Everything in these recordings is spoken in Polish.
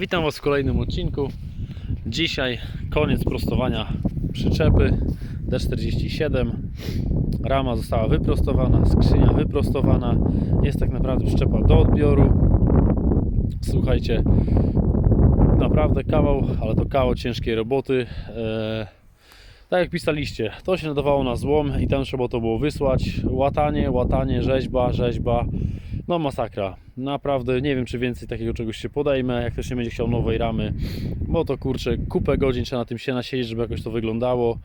Witam Was w kolejnym odcinku. Dzisiaj koniec prostowania przyczepy D47. Rama została wyprostowana, skrzynia wyprostowana. Jest tak naprawdę przyczepa do odbioru. Słuchajcie, naprawdę kawał, ale to kawał ciężkiej roboty. Eee, tak jak pisaliście, to się nadawało na złom i tam trzeba to było wysłać. Łatanie, łatanie, rzeźba, rzeźba. No masakra. Naprawdę nie wiem, czy więcej takiego czegoś się podejmę, jak ktoś nie będzie chciał nowej ramy, bo to kurczę, kupę godzin trzeba na tym się nasiedzieć, żeby jakoś to wyglądało.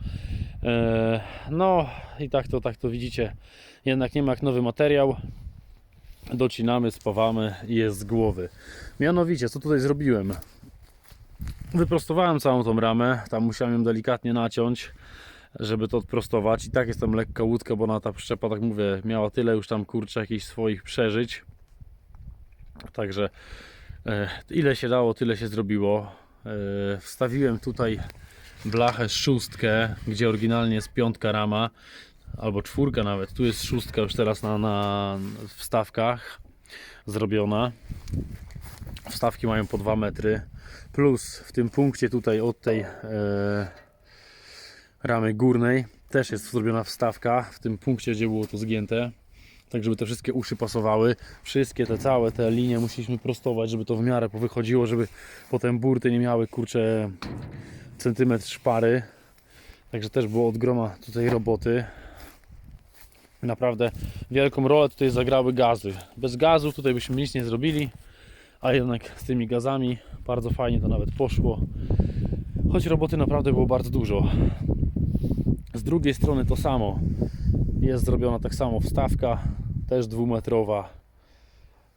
Eee, no i tak to, tak to widzicie. Jednak nie ma jak nowy materiał. Docinamy, spawamy i jest z głowy. Mianowicie, co tutaj zrobiłem? Wyprostowałem całą tą ramę, tam musiałem ją delikatnie naciąć, żeby to odprostować. I tak jest tam lekka łódka, bo ona ta przyczepa, tak mówię, miała tyle już tam kurczę jakichś swoich przeżyć. Także e, ile się dało, tyle się zrobiło. E, wstawiłem tutaj blachę szóstkę, gdzie oryginalnie jest piątka rama, albo czwórka nawet. Tu jest szóstka już teraz na, na wstawkach zrobiona. Wstawki mają po 2 metry. Plus w tym punkcie tutaj od tej e, ramy górnej też jest zrobiona wstawka. W tym punkcie, gdzie było to zgięte. Tak, żeby te wszystkie uszy pasowały. Wszystkie te całe te linie musieliśmy prostować, żeby to w miarę powychodziło, żeby potem burty nie miały kurcze centymetr szpary. Także też było od groma tutaj roboty. Naprawdę wielką rolę tutaj zagrały gazy. Bez gazów tutaj byśmy nic nie zrobili, a jednak z tymi gazami bardzo fajnie to nawet poszło. Choć roboty naprawdę było bardzo dużo. Z drugiej strony to samo. Jest zrobiona tak samo wstawka, też dwumetrowa.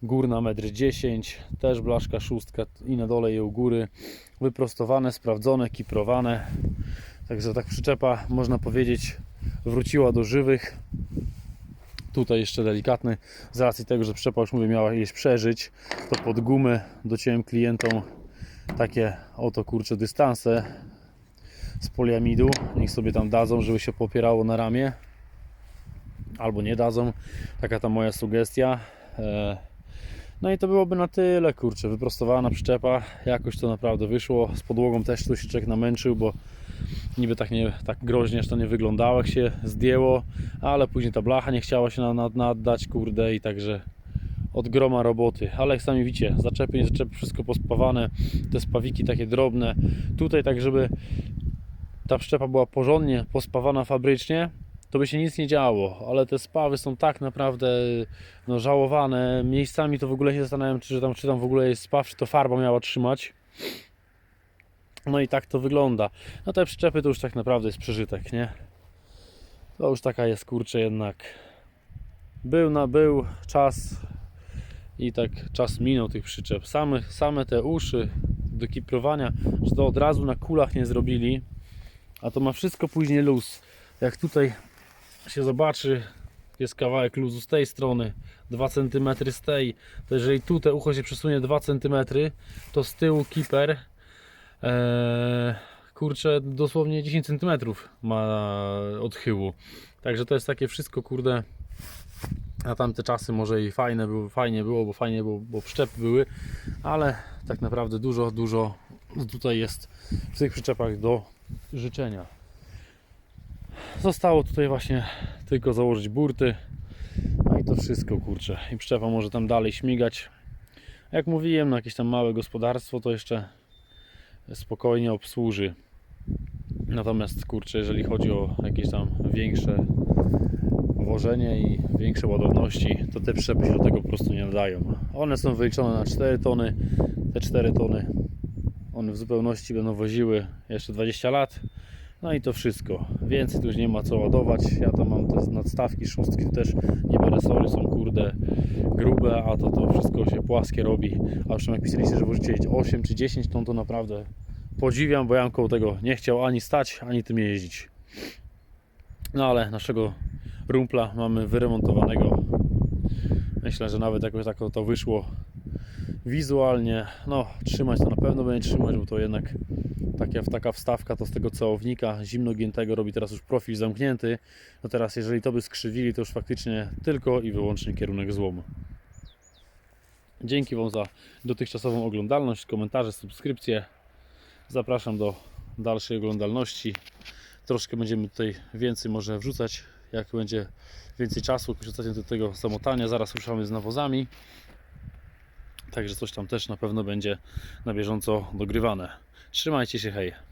Górna 1,10 m, też blaszka szóstka i na dole i u góry. Wyprostowane, sprawdzone, kiprowane. Także tak przyczepa, można powiedzieć, wróciła do żywych. Tutaj jeszcze delikatny, z racji tego, że przyczepa już mówię miała jeść przeżyć, to pod gumę dociąłem klientom takie oto kurcze dystanse poliamidu. Niech sobie tam dadzą, żeby się popierało na ramię. Albo nie dadzą. Taka ta moja sugestia. E, No i to byłoby na tyle, kurczę. Wyprostowana przyczepa. Jakoś to naprawdę wyszło. Z podłogą też tu się człowiek namęczył, bo niby tak, nie, tak groźnie to nie wyglądało, jak się zdjęło, ale później ta blacha nie chciała się na- na- naddać, kurde, i także od groma roboty. Ale jak sami widzicie, zaczepy, nie zaczepy, wszystko pospawane, te spawiki takie drobne. Tutaj tak, żeby ta przyczepa była porządnie pospawana fabrycznie, to by się nic nie działo, ale te spawy są tak naprawdę no, żałowane. Miejscami to w ogóle się zastanawiam, czy tam, czy tam w ogóle jest spaw, czy to farba miała trzymać. No i tak to wygląda. No te przyczepy to już tak naprawdę jest przeżytek, nie? To już taka jest kurczę jednak. Był na był czas i tak czas minął tych przyczep. Same, same te uszy do kiprowania, że to od razu na kulach nie zrobili, a to ma wszystko później luz. Jak tutaj się zobaczy, jest kawałek luzu z tej strony, 2 cm z tej, to jeżeli tu te ucho się przesunie 2 cm, to z tyłu kiper Eee, kurczę, dosłownie 10 cm ma odchyłu. Także to jest takie wszystko, kurde. Na tamte czasy może i fajne było, fajnie było, bo fajnie było, bo przyczepy były, ale tak naprawdę dużo, dużo tutaj jest w tych przyczepach do życzenia. Zostało tutaj właśnie tylko założyć burty. No i to wszystko, kurczę. I przyczepa może tam dalej śmigać. Jak mówiłem, na jakieś tam małe gospodarstwo to jeszcze spokojnie obsłuży. Natomiast kurczę, jeżeli chodzi o jakieś tam większe wożenie i większe ładowności, to te przyczepy do tego po prostu nie nadają. One są wyliczone na 4 tony. Te 4 tony one w zupełności będą woziły jeszcze 20 lat. No i to wszystko. Więcej tu już nie ma co ładować. Ja tam mam te nadstawki, szóstki, to też niby resory są kurde grube, a to to wszystko się płaskie robi. A już jak pisaliście, że możecie jeździć 8 czy 10 ton, to naprawdę podziwiam, bo ja bym koło tego nie chciał ani stać, ani tym jeździć. No ale naszego rumpla mamy wyremontowanego. Myślę, że nawet jakoś tak to wyszło wizualnie. No, trzymać to na pewno będzie trzymać, bo to jednak taka, taka wstawka to z tego całownika zimnogiętego robi teraz już profil zamknięty. No teraz jeżeli to by skrzywili, to już faktycznie tylko i wyłącznie kierunek złomu. Dzięki Wam za dotychczasową oglądalność, komentarze, subskrypcje. Zapraszam do dalszej oglądalności. Troszkę będziemy tutaj więcej może wrzucać, jak będzie więcej czasu. Wrzucacie do tego samotania. Zaraz ruszamy z nawozami. Także coś tam też na pewno będzie na bieżąco dogrywane. Trzymajcie się, hej.